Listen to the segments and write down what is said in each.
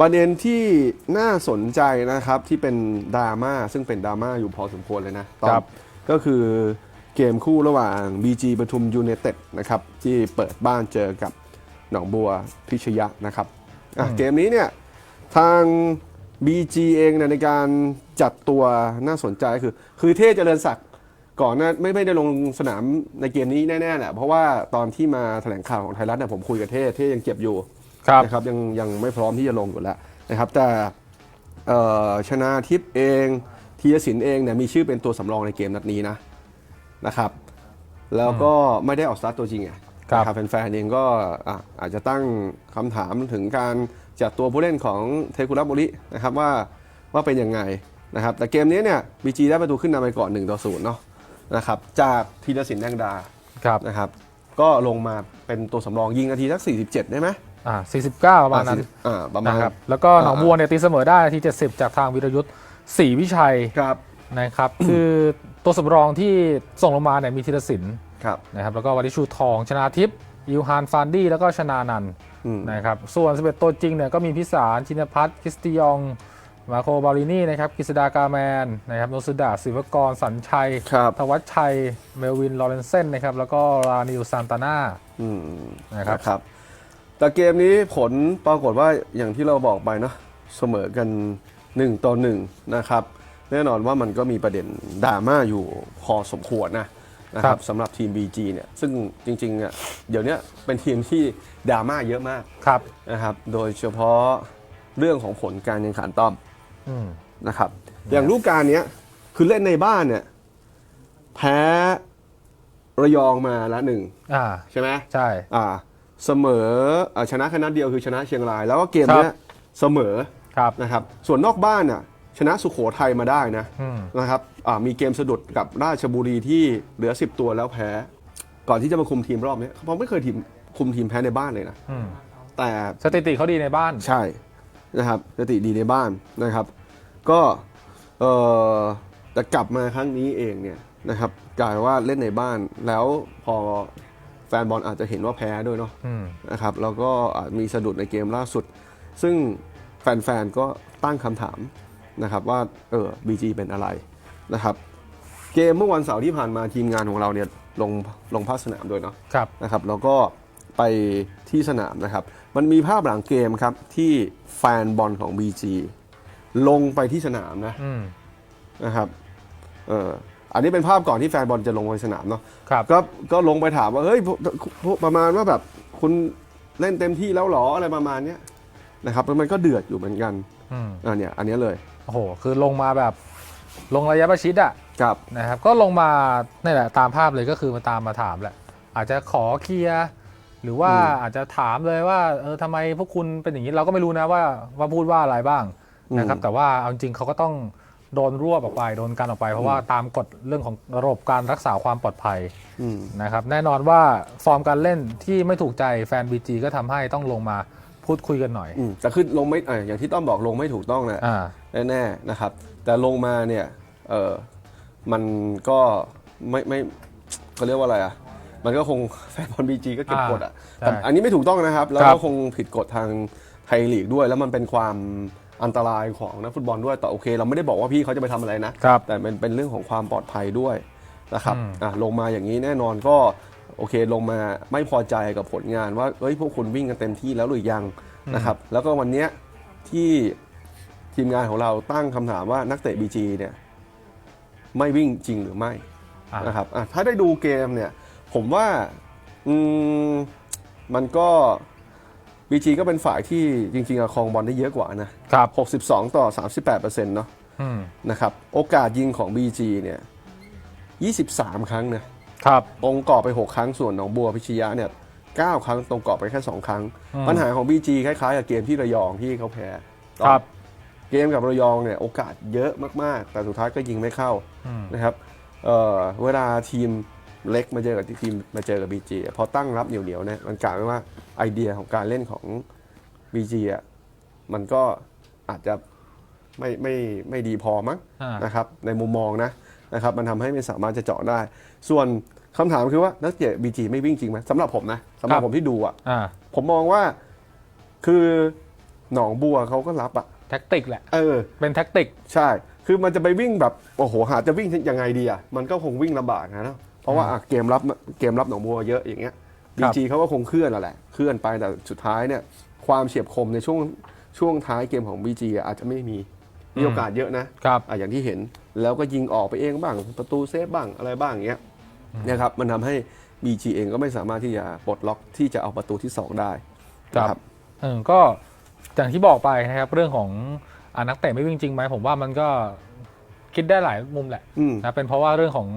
ประเด็นที่น่าสนใจนะครับที่เป็นดราม่าซึ่งเป็นดราม่าอยู่พอสมควรเลยนะตอนครับก็คือเกมคู่ระหว่าง BG ปทุมยูเนเต็ดนะครับที่เปิดบ้านเจอกับหนองบัวพิชยะนะครับอะเกมนี้เนี่ยทาง BG เองเนี่ยในการจัดตัวน่าสนใจคือ คือเทพเจริญศักดิ์ก่อนหน้าไม่ไม่ได้ลงสนามในเกมนี้แน่ๆแหละเพราะว่าตอนที่มาแถลงข่าวของไทยรัฐเนี่ยผมคุยกับเทพเทพยังเจ็บอยู่ ครับนะครับยังยังไม่พร้อมที่จะลงอยู่แล้วนะครับแต่เอ่อชนะทิพย์เองทียศินเองเนี่ยมีชื่อเป็นตัวสำรองในเกมนัดนี้นะนะครับแล้วก็ไม่ได้ออกสตาร์ทตัวจริงไงครับนะแฟนๆเองก็อะอาจจะตั้งคำถามถึงการจัดตัวผู้เล่นของเทคุระโมรินะครับว่าว่าเป็นยังไงนะครับแต่เกมนี้เนี่ยบีจีได้ประตูขึ้นนำไปก่อน1ต่อ0เนาะนะครับจากทีรศินแดงดาครับนะครับก็ลงมาเป็นตัวสำรองยิงนาทีสัก47 ได้ไหม อ่า49ประมาณนั้นอ่าประมาณนะครับแล้วก็หนองบัวเนี่ยตีเสมอได้นาที70จากทางวิรยุทธ์ศรีวิชัยครับนะครับคือตัวสำรองที่ส่งลงมาเนี่ยมีธีรศิลป์ครับนะครับแล้วก็วันิชูทองชนาทิพย์ยูฮานฟานดี้แล้วก็ชนานันท์อืมนะครับส่วน11ตัวจริงเนี่ยก็มีพิสารชินพัฒน์คริสติยองมาโคบาลินี่นะครับกฤษดากาแมนนะครับโนสุดาศิวกรสัญชัยครับธวัชชัย เมลวิน ลอเรนเซนนะครับ แล้วก็รานิลซานตาน่าอืมนะครับนะครับ แต่เกมนี้ผลปรากฏว่าอย่างที่เราบอกไปเนาะเสมอกัน 1 ต่อ 1 นะครับ แน่นอนว่ามันก็มีประเด็นดราม่าอยู่พอสมควรนะนะคครัรับบสำหรับทีม BG เนี่ยซึ่งจริงๆอะเดี๋ยวเนี้ยเป็นทีมที่ดราม่าเยอะมากครับนะครับ โดยเฉพาะเรื่องของผลการแข่งขันต้อมอืมนะครับ อย่างรูปการเนี้ยคือเล่นในบ้านเนี่ย แพ้ระยองมาละหนึ่งอ่าใช่ไหมใช่อ่า เสมออ่าชนะแค่นัดเดียวคือชนะเชียงราย แล้วก็เกมเนี้ยเสมอครับ นะครับ ส่วนนอกบ้านน่ะชนะสุโขทัยมาได้นะอืม นะครับอ่ามีเกมสะดุดกับราชบุรีที่เหลือ 10 ตัวแล้วแพ้ ก่อนที่จะมาคุมทีมรอบเนี้ยเขาไม่เคยทีมคุมทีมแพ้ในบ้านเลยนะอืมแต่ สถิติเขาดีในบ้าน ใช่นะครับสติดีในบ้านนะครับ ก็เอ่อแต่กลับมาครั้งนี้เองเนี่ยนะครับกลายว่าเล่นในบ้านแล้วพอแฟนบอลอาจจะเห็นว่าแพ้ด้วยเนาะอืมนะครับแล้วก็อาจมีสะดุดในเกมล่าสุด ซึ่งแฟนๆก็ตั้งคำถามนะครับว่าเออบีจีเป็นอะไรนะครับ เกมเมื่อวันเสาร์ที่ผ่านมาทีมงานของเราเนี่ยลงลงภาคสนามด้วยเนาะครับนะครับแล้วก็ไปที่สนามนะครับ มันมีภาพหลังเกมครับที่แฟนบอลของ BG ลงไปที่สนามนะอืมนะครับเออ อันนี้เป็นภาพก่อนที่แฟนบอลจะลงไปสนามเนาะครับ ก็ก็ลงไปถามว่าเฮ้ยพวกพวกประมาณว่าแบบคุณเล่นเต็มที่แล้วเหรออะไรประมาณเนี้ยนะครับแล้วมันก็เดือดอยู่เหมือนกันอืมอันเนี้ยอันเนี้ยเลยโอ้โห คือลงมาแบบลงระยะประชิดอะครับ นะครับ ก็ลงมานี่แหละตามภาพเลยก็คือมาตามมาถามแหละ อาจจะขอเคลียร์หรือว่าอืมอาจจะถามเลยว่าเออทำไมพวกคุณเป็นอย่างนี้เราก็ไม่รู้นะว่าว่าพูดว่าอะไรบ้างนะครับแต่ว่าเอาจริงเขาก็ต้อง โดนรวบออกไปโดนกันออกไป เพราะว่าตามกฎเรื่องของระบบการรักษาความปลอดภัยอืมนะครับแน่นอนว่าฟอร์มการเล่นที่ไม่ถูกใจแฟน BG ก็ทำให้ต้องลงมาพูดคุยกันหน่อย อืมแต่คือลงไม่อะอย่างที่ต้อมบอกลงไม่ถูกต้องนะอ่า แน่ๆนะครับ แต่ลงมาเนี่ยเออมันก็ไม่ไม่เขาเรียกว่าอะไรอะมันก็คงแฟนบอลบีจีก็เก็บอ่ากดอะใช่แต่อันนี้ไม่ถูกต้องนะครับ แล้วครัก็บ คงผิดกฎทางไทยลีกด้วย แล้วมันเป็นความ อันตรายของนักฟุตบอลด้วยแต่โอเค เราไม่ได้บอกว่าพี่เขาจะไปทำอะไรนะครับแต่เป็นเป็นเรื่องของความปลอดภัยด้วยนะครับอืมอะลงมาอย่างนี้แน่นอนก็โอเคลงมาไม่พอใจกับผลงานว่าเฮ้ยพวกคุณวิ่งกันเต็มที่แล้วหรือยังนะครับ แล้วก็วันเนี้ยที่ทีมงานของเราตั้งคำถามว่านักเตะ BG เนี่ยไม่วิ่งจริงหรือไม่อ่านะครับอะถ้าได้ดูเกมเนี่ย ผมว่าอืมมันก็ BG ก็เป็นฝ่ายที่จริงๆอะครองบอลได้เยอะกว่านะครับ 62 ต่อ 38%เนาะอืมนะครับโอกาสยิงของ BG เนี่ย23 ครั้งนะครับ ตรงกรอบไป 6 ครั้งส่วนหนองบัวพิชยะเนี่ย9ครั้งตรงกรอบไปแค่ 2 ครั้ง อืม ปัญหาของ BG คล้ายๆกับเกมที่ระยองที่เขาแพ้ครับ เกมกับระยองเนี่ยโอกาสเยอะมากๆ แต่สุดท้ายก็ยิงไม่เข้าอืม นะครับเอ่อเวลาทีม เล็กมาเจอกับทีมมาเจอกับ BG อะพอตั้งรับเหนียวๆเนี่ยมันกลายเป็นว่าไอเดียของการเล่นของ BG อะมันก็อาจจะไม่ไม่ไม่ดีพอมั้งอ่านะครับในมุมมองนะนะครับมันทำให้ไม่สามารถจะเจาะได้ ส่วนคำถามคือว่านักเตะ BG ไม่วิ่งจริงไหมสำหรับผมนะสำหรับครับผมที่ดูอะอ่าผมมองว่าคือหนองบัวเขาก็รับอะแท็กติกแหละเออเป็นแท็กติกใช่ คือมันจะไปวิ่งแบบโอ้โหหาจะวิ่งยังไงดีอะมันก็คงวิ่งลำบากนะเนอะเพ ราะว่าอะเกมรับเกมรับหนองบัวเยอะอย่างเงี้ยครับีบจีเขาก็คงเคลื่อนแล้วแหละเคลื่อนไปแต่สุดท้ายเนี่ยความเฉียบคมในช่วงช่วงท้ายเกมของบีจีอาจจะไม่มีมีโอกาสเยอะนะครับอะอย่างที่เห็นแล้วก็ยิงออกไปเองบ้าง ประตูเซฟบ้างอะไรบ้างอย่างเงี้ยนะครับมันทำให้ BG เองก็ไม่สามารถที่จะปลดล็อกที่จะเอาประตูที่สองได้นะเออก็อย่างที่บอกไปนะครับเรื่องของอานักเตะไม่วิ่งจริงไหมผมว่ามันก็คิดได้หลายมุมแหละอืมนะเป็นเพราะว่าเรื่องของ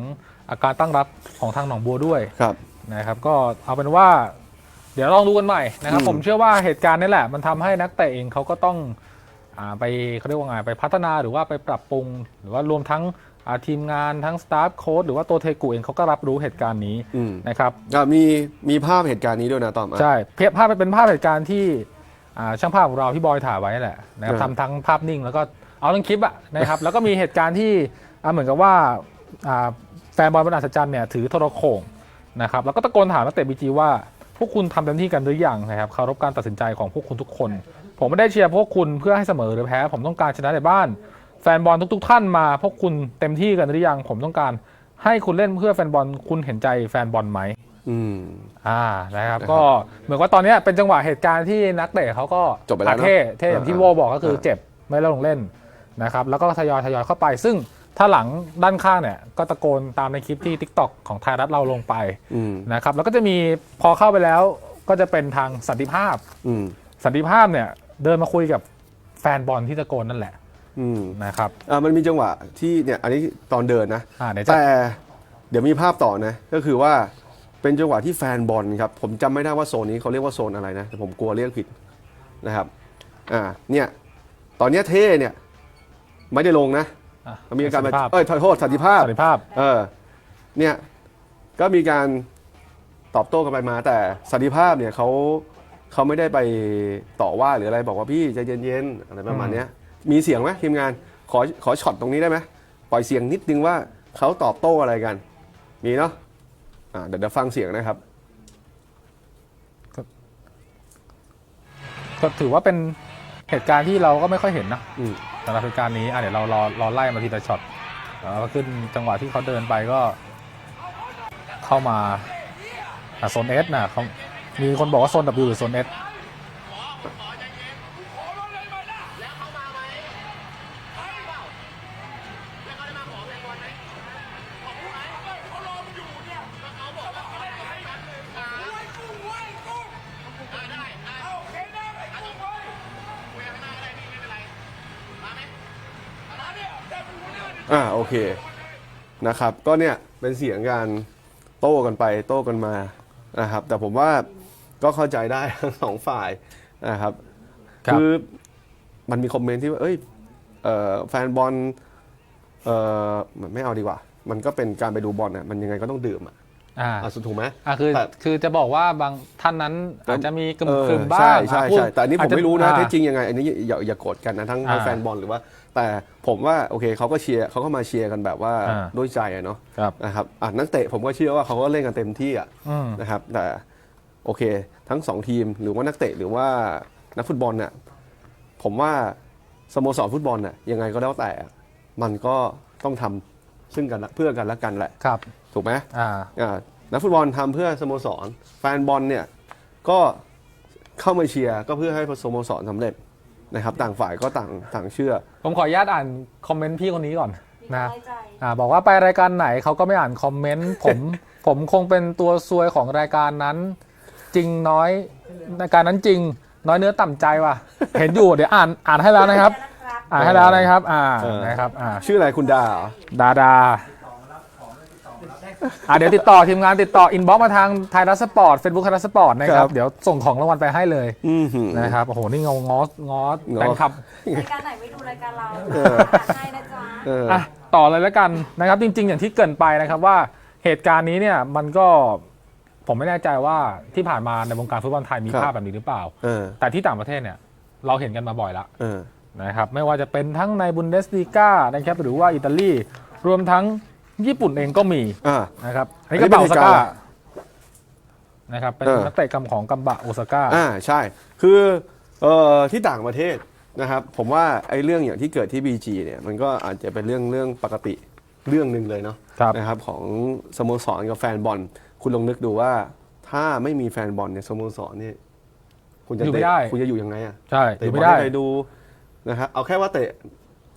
อาการตั้งรับของทางหนองบัวด้วยครับนะครับ ก็เอาเป็นว่า เดี๋ยวลองดูกันใหม่นะครับอืมผมเชื่อว่าเหตุการณ์นี้แหละ มันทำให้นักเตะเองเขาก็ต้องอ่าไปเขาเรียกว่าไงไปพัฒนาหรือว่าไปปรับปรุง หรือว่ารวมทั้งอ่าทีมงานทั้งสตาฟโค้ชหรือว่าตัวเทกูเองเขาก็รับรู้เหตุการณ์นี้อืมนะครับอะมีมีภาพเหตุการณ์นี้ด้วยนะตอมอะใช่เพียภาพเป็นภาพเหตุการณ์ที่อ่าช่างภาพของเราพี่บอยถ่ายไว้แหละนะครับเออทำทั้งภาพนิ่งแล้วก็เอาทั้งคลิปอะนะครับแล้วก็มีเหตุการณ์ที่อ่าเหมือนกับว่าอ่าแฟ นบอลบรรดาศจรรย์เนี่ยถือโทรโข่งนะครับแล้วก็ตะโกนถามนักเตะบีจีว่าพวกคุณทำเต็มที่กันหรือยังนะครับเคารพการตัดสินใจของพวกคุณทุกคน ผมไม่ได้เชียร์พวกคุณเพื่อให้เสมอหรือแพ้ ผมต้องการชนะในบ้าน แฟนบอลทุก ๆ ท่านมา พวกคุณเต็มที่กันหรือยัง ผมต้องการให้คุณเล่นเพื่อแฟนบอลคุณเห็นใจแฟนบอลไหมอืมอ่านะครับนะครับก็เหมือนว่าตอนเนี้ยเป็นจังหวะเหตุการณ์ที่นักเตะเขาก็จบไปแล้วอะเนอะเท่เท่อย่างที่อ่าโวบอกก็คืออ่าเจ็บไม่ได้ลงเล่นนะครับแล้วก็ทยอยทยอยเข้าไปซึ่ง ถ้าหลังด้านข้างเนี่ยก็ตะโกนตามในคลิปที่ TikTok ของไทยรัฐเราลงไปอืมนะครับแล้วก็จะมีพอเข้าไปแล้วก็จะเป็นทางสันติภาพ อืมสันติภาพเนี่ยเดินมาคุยกับแฟนบอลที่ตะโกนนั่นแหละอืมนะครับ อ่ามันมีจังหวะที่เนี่ยอันนี้ตอนเดินนะอ่าเดี๋ยวจะ แต่เดี๋ยวมีภาพต่อนะ ก็คือว่าเป็นจังหวะที่แฟนบอลครับ ผมจำไม่ได้ว่าโซนนี้เขาเรียกว่าโซนอะไรนะแต่ผมกลัวเรียกผิดนะครับ อ่า เนี่ย ตอนเนี้ยเท่เนี่ย ไม่ได้ลงนะอะ มันมีการสันมาติภาพเอ้ยขอโทษสันติภาพสันติภาพ เออ เนี่ยก็มีการตอบโต้กันไปมา แต่สันติภาพเนี่ยเขาเขาไม่ได้ไปต่อว่าหรืออะไรบอกว่าพี่ใจเย็นๆอะไรประมาณเนี้ย มีเสียงไหมทีมงานขอขอช็อตตรงนี้ได้ไหมปล่อยเสียงนิดนึงว่าเขาตอบโต้อะไรกัน มีเนาะอ่าเดี๋ยวเดี๋ยวฟังเสียงนะครับก็ถือว่าเป็นเหตุการณ์ที่เราก็ไม่ค่อยเห็นนะอืม สำหรับการณ์นี้อะเดี๋ยวเรารอรอไล่มาทีละช็อตแล้วขึ้นจังหวะที่เขาเดินไปก็ เข้ามาโซนเอสนะเขามีคนบอกว่าโซน W หรือโซนเอส อ่าโอเคนะครับ ก็เนี่ยเป็นเสียงการโต้กันไปโต้กันมานะครับ แต่ผมว่าก็เข้าใจได้ทั้งสองฝ่ายนะครับครับ คือมันมีคอมเมนต์ที่ว่าเอ้ยเอ่อแฟนบอลเอ่อไม่เอาดีกว่า มันก็เป็นการไปดูบอลน่ะมันยังไงก็ต้องดื่มอะอ่าอะสุดถูกไหม อะคือแต่ คือจะบอกว่าบางท่านนั้นอาจจะมีกึ่มเออคึมบ้างใช่ใช่อะพูดใช่แต่อันนี้ผมาจจะไม่รู้นะอ่า เท็จจริงยังไง อันนี้อย่าอย่าโกรธกันนะทั้งทั้งอ่า แฟนบอลหรือว่า แต่ผมว่าโอเคเขาก็เชียร์เขาก็มาเชียร์กันแบบว่าอ่าด้วยใจอะเนาะครับนะครับอะนักเตะผมก็เชื่อว่าเขาก็เล่นกันเต็มที่อะอืม นะครับ แต่โอเค ทั้งสองทีมหรือว่านักเตะหรือว่านักฟุตบอลเนี่ยผมว่าสโมสรฟุตบอลน่ะยังไงก็แล้วแต่ มันก็ต้องทำซึ่งกันและเพื่อกันและกันแหละ ครับ ถูกไหม อ่า อ่านักฟุตบอลทำเพื่อสโมสร แฟนบอลเนี่ยก็เข้ามาเชียร์ก็เพื่อให้สโมสรสำเร็จ นะครับต่างฝ่ายก็ต่างต่างเชื่อ ผมขออนุญาตอ่านคอมเมนต์พี่คนนี้ก่อนมีนะกำลังใจอ่าบอกว่าไปรายการไหนเขาก็ไม่อ่านคอมเมนต์ผม ผมคงเป็นตัวซวยของรายการนั้น จริงน้อยรายการนั้นจริง น้อยเนื้อต่ำใจว่ะ เห็นอยู่เดี๋ยวอ่านอ่านให้แล้วนะครับ อ่านให้แล้วนะครับ อ่าเออนะครับอ่าชื่ออะไรคุณดาเหรอดาดา อ่าเดี๋ยวติดต่อทีมงานติดต่ออินบ็อกมาทางไทยรัฐสปอร์ตเฟซบุ๊กไทยรัฐสปอร์ตนะครับเดี๋ยวส่งของรางวัลไปให้เลยอือหือ นะครับโอ้โหนี่เงางอสงอสง้อแฟนคลับ รายการไหนไม่ดูรายการเราเอออ่านให้นะจ๊ะ เออ อะต่อเลยแล้วกันนะครับจริง ๆ อย่างที่เกรินไปนะครับว่าเหตุการณ์นี้เนี่ยมันก็ผมไม่แน่ใจว่าที่ผ่านมาในวงการฟุตบอลไทยมีครับ ภาพแบบนี้หรือเปล่า เออแต่ที่ต่างประเทศเนี่ยเราเห็นกันมาบ่อยแล้วเออ นะครับไม่ว่าจะเป็นทั้งในบุนเดสลีกานะครับหรือว่าอิตาลีรวมทั้ง ญี่ปุ่นเองก็มีอ่า นะครับอันอันี้นนี้ก็เบาเป็นซาเหตุก้าการณ์นะครับเป็นเออ นักเตะกำของกัมบะโอซาก้า อ่าใช่ คือเออที่ต่างประเทศนะครับ ผมว่าไอ้เรื่องอย่างที่เกิดที่ BG เนี่ยมันก็อาจจะเป็นเรื่องเรื่องปกติเรื่องหนึ่งเลยเนาะครับ นะครับของสโมสรกับแฟนบอล คุณลองนึกดูว่า ถ้าไม่มีแฟนบอลเนี่ยสโมสรเนี่ยคุณจะอยู่ไม่เตะได้ คุณจะอยู่ยังไงอะใช่อเตะยู่บอไม่ลได้ ให้ใครดูนะครับเอาแค่ว่าเตะ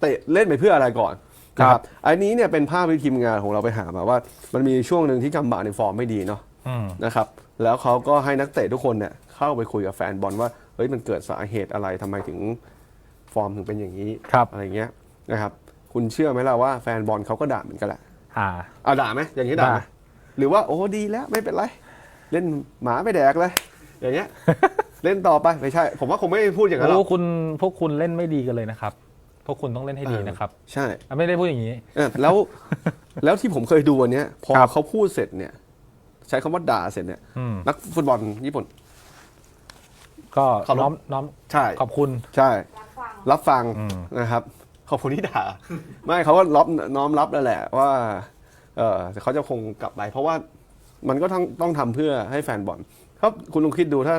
เตะเล่นไปเพื่ออะไรก่อน ครับนะอันนี้เนี่ยเป็นภาพที่ทีมงานของเราไปหามาว่า มันมีช่วงหนึ่งที่กำบะในฟอร์มไม่ดีเนาะอืมนะครับแล้วเขาก็ให้นักเตะทุกคนเนี่ยเข้าไปคุยกับแฟนบอลว่าเฮ้ยมันเกิดสาเหตุอะไรทำไมถึงฟอร์มถึงเป็นอย่างนี้ครับอะไรเงี้ยนะครับ คุณเชื่อไหมล่ะว่าแฟนบอลเขาก็ด่าเหมือนกันแหละอ่าเอาด่าไหมอย่างนี้ด่าไหมด่าหรือว่าโอ้ดีแล้วไม่เป็นไร เล่นหมาไปแดกเลย อย่างเงี้ย เล่นต่อไปไม่ใช่ ผมว่าคงไม่พูดอย่างนั้นหรโอ้อกคุณพวกคุณเล่นไม่ดีกันเลยนะครับ พวกคุณต้องเล่นให้ดีนะครับ ใช่อะไม่ได้พูดอย่างนี้เออแล้วแล้วที่ผมเคยดูอันเนี้ยพอครับเขาพูดเสร็จเนี่ย ใช้คำว่าด่าเสร็จเนี่ยอืมนักฟุตบอลญี่ปุ่น ก็เคารพน้อมน้อมใช่ขอบคุณใช่ รับฟังรับฟังอืมนะครับ ขอบคุณที่ด่า ไม่เขาก็รับน้อมรับแล้วแหละ ว่า เออแต่เขาจะคงกลับไป เพราะว่ามันก็ต้องต้องทำเพื่อให้แฟนบอลครับคุณลองคิดดูถ้า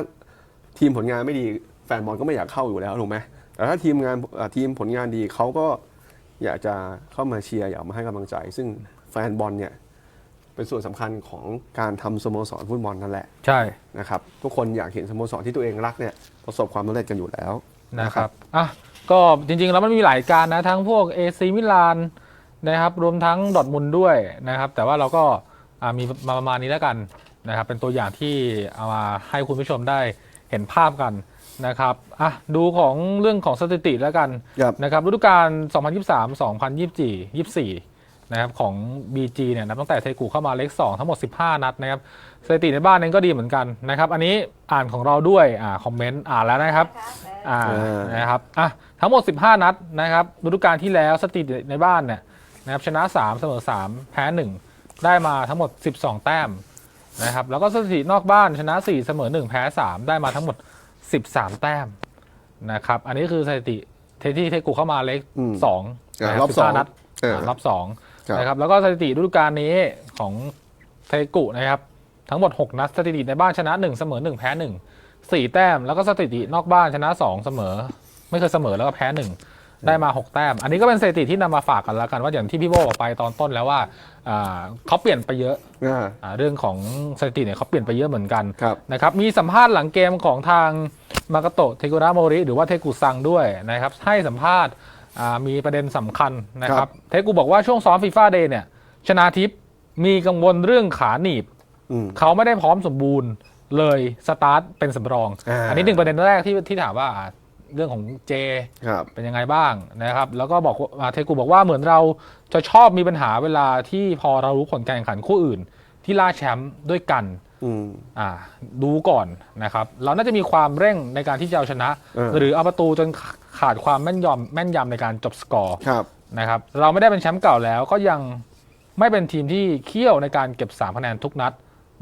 ทีมผลงานไม่ดีแฟนบอลก็ไม่อยากเข้าอยู่แล้วถูกไหม แต่ถ้าทีมงานอ่าทีมผลงานดีเขาก็อยากจะเข้ามาเชียร์อยากมาให้กำลังใจ ซึ่งแฟนบอลเนี่ยเป็นส่วนสำคัญของการทำสโมสรฟุตบอลนั่นแหละ ใช่นะครับทุกคนอยากเห็นสโมสรที่ตัวเองรักเนี่ยประสบความสำเร็จกันอยู่แล้วนะครับอะก็จริงๆ แล้วมันมีหลายการนะ ทั้งพวกเอซีมิลานนะครับรวมทั้งดอร์ทมุนด์ด้วยนะครับ แต่ว่าเราก็อะมีมาประมาณนี้แล้วกันนะครับ เป็นตัวอย่างที่เอามาให้คุณผู้ชมได้เห็นภาพกัน นะครับอะดูของเรื่องของสถิติแล้วกันครับ นะครับฤดูกาล 2023 2024 24 นะครับของ BG เนี่ยนับตั้งแต่เทกูเข้ามาเลข2ทั้งหมด 15 นัดนะครับสถิติในบ้านเองก็ดีเหมือนกันนะครับ อันนี้อ่านของเราด้วยอ่าคอมเมนต์อ่านแล้วนะครับอ่าเออ นะครับอะทั้งหมด 15 นัดนะครับฤดูกาลที่แล้วสถิติในบ้านเนี่ยนะครับชนะ 3 เสมอ 3 แพ้ 1 ได้มาทั้งหมด 12 แต้มนะครับแล้วก็สถิตินอกบ้านชนะ 4 เสมอ 1 แพ้ 3 ได้มาทั้งหมด 13 แต้มนะครับ อันนี้คือสถิติเทที่เทกูเข้ามาเล็กอืมสองอ่านะครอบสอง15นัดเอออ่ารอบสองครับ นะครับแล้วก็สถิติฤดูกาลนี้ของเทกุนะครับ ทั้งหมด 6 นัดสถิติในบ้านชนะ 1 เสมอ 1 แพ้ 1 4 แต้ม แล้วก็สถิตินอกบ้านชนะ 2 เสมอ ไม่เคยเสมอแล้วก็แพ้ 1 ได้มา 6 แต้ม อันนี้ก็เป็นสถิติที่นำมาฝากกันแล้วกันว่าอย่างที่พี่โบบอกไปตอนต้นแล้วว่าอ่าเขาเปลี่ยนไปเยอะอ่าอ่าเรื่องของสถิติเนี่ยเขาเปลี่ยนไปเยอะเหมือนกันครับนะครับมีสัมภาษณ์หลังเกมของทางมากาโตะเทกุระโมริ หรือว่าเทกุซังด้วยนะครับให้สัมภาษณ์อ่ามีประเด็นสำคัญนะคครัรับบเทกุบอกว่าช่วงซ้อมฟีฟ่าเดย์เนี่ยชนาทิพย์มีกังวลเรื่องขาหนีบอืมเขาไม่ได้พร้อมสมบูรณ์เลยสตาร์ทเป็นสำรองอ่าอันนี้หนึ่งประเด็นแรกที่ที่ถามว่าอ่า เรื่องของเจครับ เป็นยังไงบ้างนะครับ แล้วก็บอกว่าอ่าเทกูบอกว่าเหมือนเราจะชอบมีปัญหาเวลาที่พอเรารู้ผลการแข่งขันคู่อื่น ที่ล่าแชมป์ด้วยกันอืม อ่าดูก่อนนะครับ เราน่าจะมีความเร่งในการที่จะเอาชนะ เออ หรือเอาประตูจนขาดความแม่นยำแม่นยำในการจบสกอร์ ครับ นะครับเราไม่ได้เป็นแชมป์เก่าแล้วก็ยังไม่เป็นทีมที่เขี้ยวในการเก็บ 3 คะแนนทุกนัด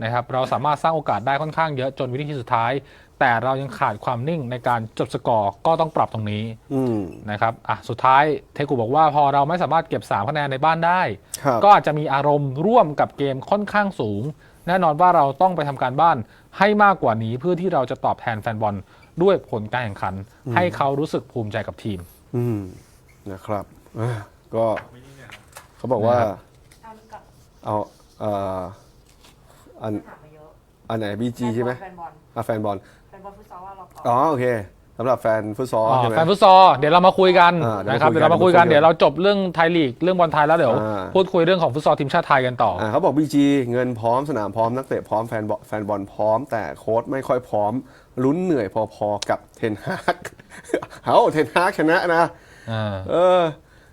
นะครับเราสามารถสร้างโอกาสได้ค่อนข้างเยอะจนวินาทีสุดท้ายแต่เรายังขาดความนิ่งในการจบสกอร์ก็ต้องปรับตรงนี้อืม นะครับอะสุดท้ายเทกูบอกว่าพอเราไม่สามารถเก็บ 3 คะแนนในบ้านได้ ครับ ก็อาจจะมีอารมณ์ร่วมกับเกมค่อนข้างสูง แน่นอนว่าเราต้องไปทำการบ้านให้มากกว่านี้เพื่อที่เราจะตอบแทนแฟนบอลด้วยผลการแข่งขัน ให้เขารู้สึกภูมิใจกับทีม อืมนะครับอ่าก็เขาบอกว่า นะครับ เอานี่ก่อนเอาเอ่ออันถามมาเยอะอันไหนบีจีใช่ไหมแฟนบอลอะแฟนบอล แฟนบอลฟุตซอลว่าเราก่อนอ๋อโอเคสำหรับแฟนฟุตซอลอ๋อใช่ไหม แฟนฟุตซอลเดี๋ยวเรามาคุยกันอ่าเดี๋ยวนะครับมาคุยเดี๋ยวเรามาคุยกันกันเดี๋ยวเราจบเรื่องไทยลีกเรื่องบอลไทยแล้วเดี๋ยว อ่า พูดคุยเรื่องของฟุตซอลทีมชาติไทยกันต่อ อ่าเขาบอกบีจีเงินพร้อมสนามพร้อมนักเตะพร้อมแฟนบอลแฟนบอลพร้อม แต่โค้ชไม่ค่อยพร้อมลุ้นเหนื่อยพอๆกับเทนฮากเอาเทนฮากชนะนะ อ่าเออ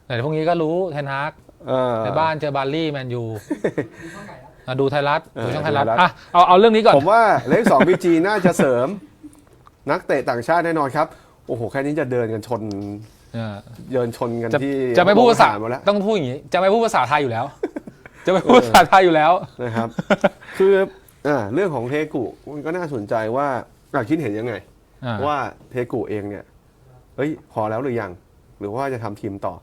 แต่พวกนี้ก็รู้เทนฮากเออ ในบ้านเจอบาร์ลี่แมนยูอะดูไทยรัฐดูช่องไทยรัฐเอออะเอาเอาเรื่องนี้ก่อนผมว่าเลขสองบีจีน่าจะเสริม นักเตะต่างชาติแน่นอนครับ โอ้โห แค่นี้จะเดินกันชนเออเดินชนกันจะที่จะไม่พูดภาษาหมดแล้วต้องพูดอย่างนี้ จะไม่พูดภาษาไทยอยู่แล้ว จะไม่พูดภาษาไทยอยู่แล้ว นะครับ คืออ่าเรื่องของเทกุมันก็น่าสนใจว่าอะคิดเห็นยังไง อ่าว่าเทกุเองเนี่ยเฮ้ย พอแล้วหรือยัง หรือว่าจะทำทีมต่อ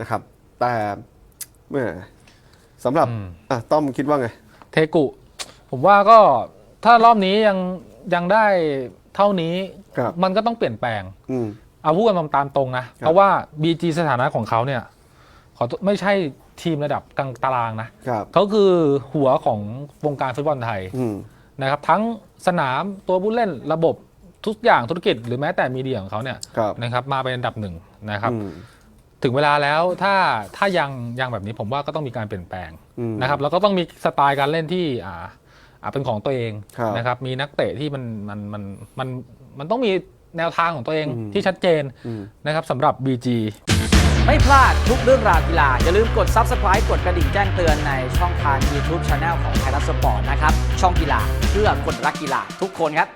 นะครับ แต่แม่สำหรับอืมอะต้อมคิดว่าไง เทกุ ผมว่าก็ถ้ารอบนี้ยังยังได้ เท่านี้ครับมันก็ต้องเปลี่ยนแปลง อืม เอาพูดกันตามตรงนะ เพราะว่า BG สถานะของเขาเนี่ย ขอโทษไม่ใช่ทีมระดับกลางตารางนะครับ เขาคือหัวของวงการฟุตบอลไทยอืม นะครับ ทั้งสนามตัวผู้เล่นระบบทุกอย่างธุรกิจหรือแม้แต่มีเดียของเขาเนี่ยครับ นะครับมาเป็นอันดับหนึ่งนะครับ อืม ถึงเวลาแล้วถ้าถ้ายังยังแบบนี้ผมว่าก็ต้องมีการเปลี่ยนแปลงอืม นะครับแล้วก็ต้องมีสไตล์การเล่นที่อ่าอ่า เป็นของตัวเองครับนะครับ มีนักเตะที่มันมันมันมันมันต้องมีแนวทางของตัวเองอืมที่ชัดเจนอืม นะครับสำหรับ BG ไม่พลาดทุกเรื่องราวกีฬา อย่าลืมกด Subscribe กดกระดิ่งแจ้งเตือนในช่องทาง YouTube Channel ของไทยรัฐสปอร์ตนะครับ ช่องกีฬาเพื่อคนรักกีฬาทุกคนครับ